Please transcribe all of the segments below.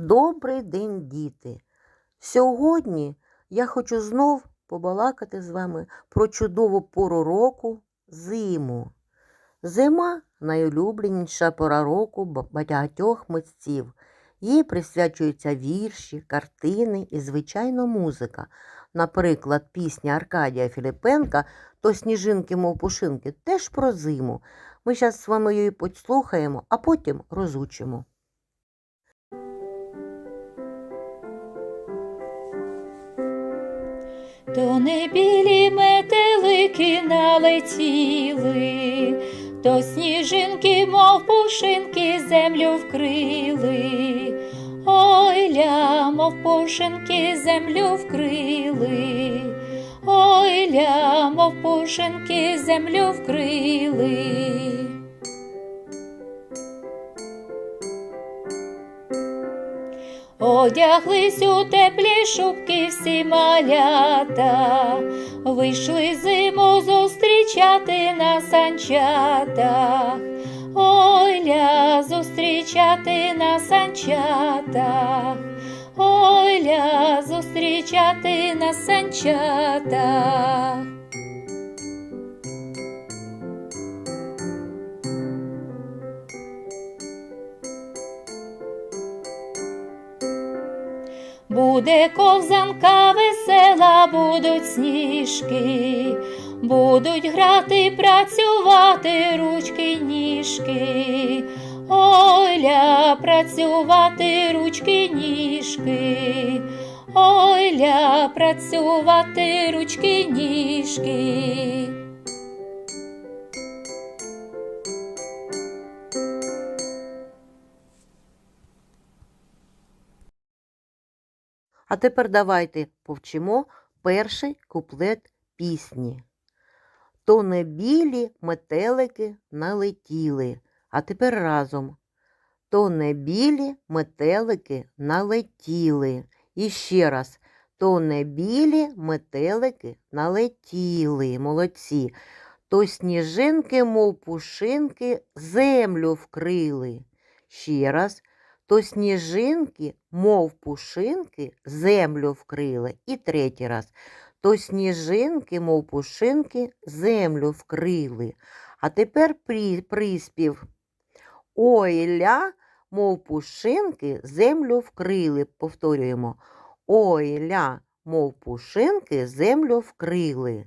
Добрий день, діти! Сьогодні я хочу знов побалакати з вами про чудову пору року зиму. Зима найулюбленіша пора року багатьох митців. Їй присвячуються вірші, картини і, звичайно, музика. Наприклад, пісня Аркадія Філіпенка то сніжинки, мов пушинки, теж про зиму. Ми зараз з вами її послухаємо, а потім розучимо. То не білі метелики налетіли, то сніжинки, мов пушинки, землю вкрили. Ой ля, мов пушинки, землю вкрили. Ой ля, мов пушинки, землю вкрили. Одяглись у теплі шубки всі малята, вийшли зиму зустрічати на санчатах. Ой ля, зустрічати на санчатах. Ой ля, зустрічати на санчатах. Буде ковзанка весела, будуть сніжки, будуть грати, працювати ручки, ніжки. Ойля, працювати ручки, ніжки. Ойля, працювати ручки, ніжки. А тепер давайте повчимо перший куплет пісні. То не білі метелики налетіли. А тепер разом. То не білі метелики налетіли. І ще раз. То не білі метелики налетіли. Молодці. То сніжинки, мов пушинки, землю вкрили. Ще раз то сніжинки, мов пушинки, землю вкрили. І третій раз. То сніжинки, мов пушинки, землю вкрили. А тепер при- приспів. Ой ля, мов пушинки, землю вкрили. Повторюємо. Ой ля, мов пушинки, землю вкрили.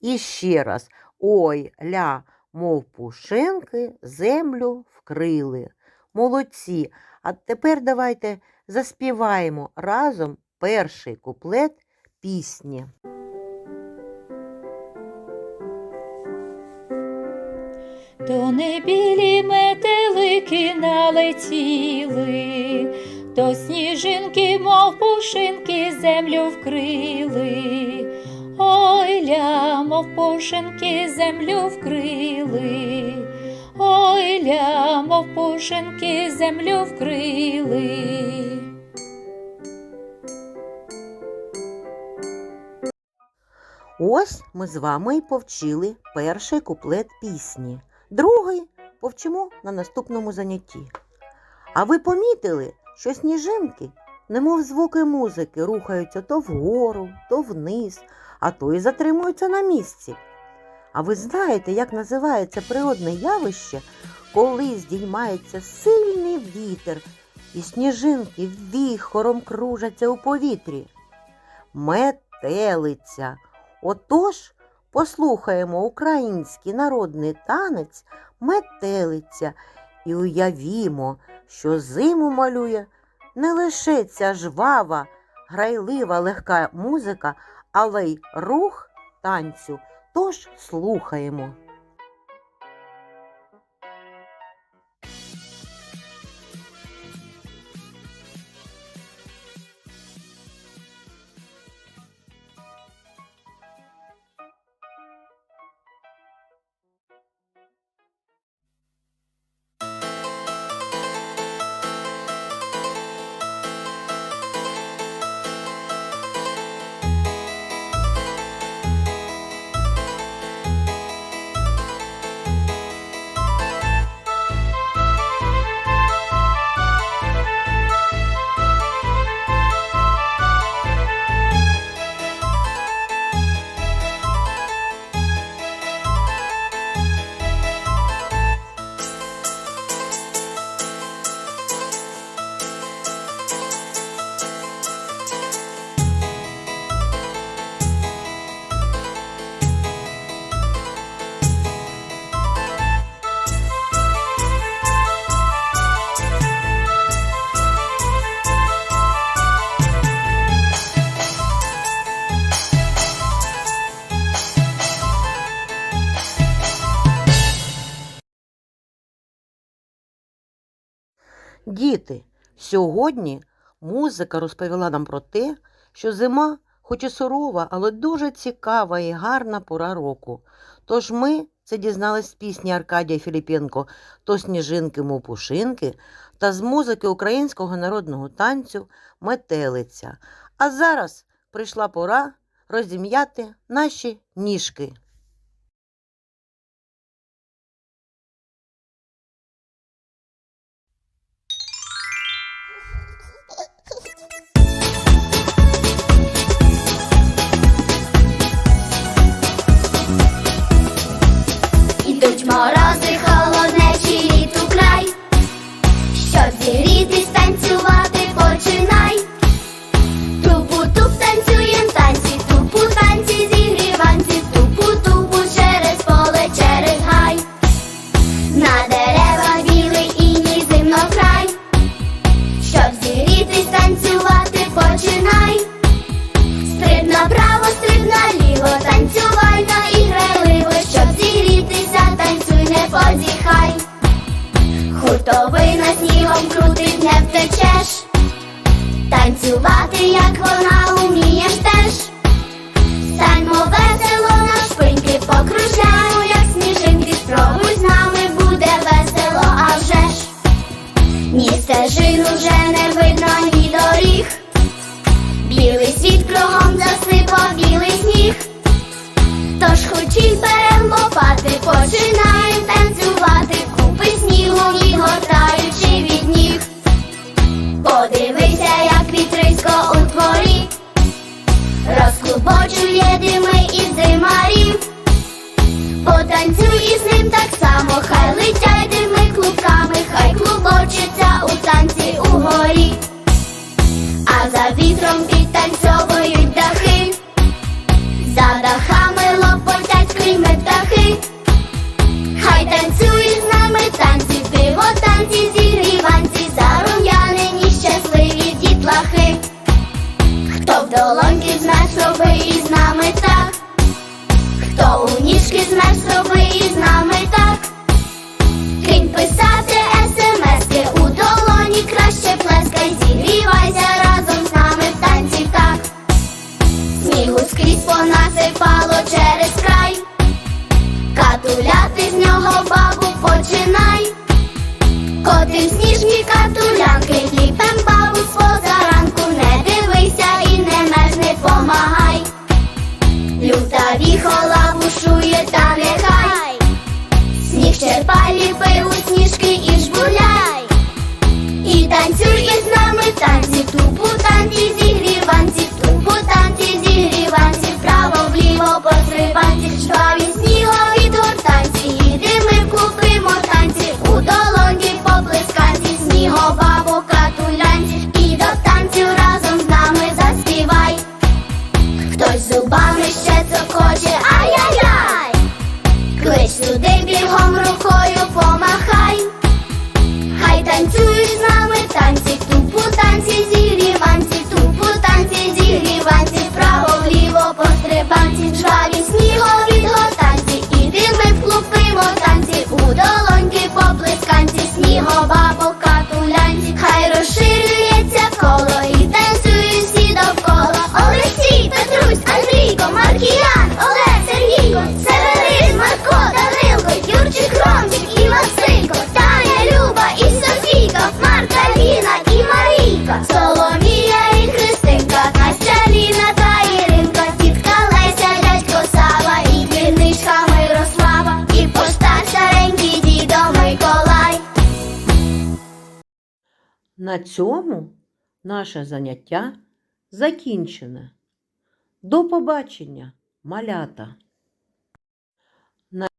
І ще раз. Ой ля, мов пушинки, землю вкрили. Молодці. А тепер давайте заспіваємо разом перший куплет пісні. То не білі метелики налетіли, то сніжинки, мов пушинки, землю вкрили. Ой ля, мов пушинки, землю вкрили. Ой ля, мов пушинки, землю вкрили. Ось ми з вами і повчили перший куплет пісні. Другий повчимо на наступному занятті. А ви помітили, що сніжинки, немов звуки музики, рухаються то вгору, то вниз, а то і затримуються на місці. А ви знаєте, як називається природне явище, коли здіймається сильний вітер, і сніжинки віхором кружаться у повітрі? Метелиця. Отож, послухаємо український народний танець метелиця і уявімо, що зиму малює не лише ця жвава, грайлива легка музика, але й рух танцю. Тож слухаємо. Діти, сьогодні музика розповіла нам про те, що зима, хоч і сурова, але дуже цікава і гарна пора року. Тож ми це дізналися з пісні Аркадія Філіпенко То сніжинки, мов пушинки та з музики українського народного танцю Метелиця. А зараз прийшла пора розім'яти наші ніжки. втечеш, танцювати, як вона умієш теж, станьмо весело на шпиньки покружляємо, як сніжинки, спробуй з нами буде весело, а вже ж. Ні стежин уже не видно, ні доріг, білий світ кругом засипав білий сніг, тож хоч і хочіть. time to is now. We got to. На цьому наше заняття закінчене. До побачення, малята!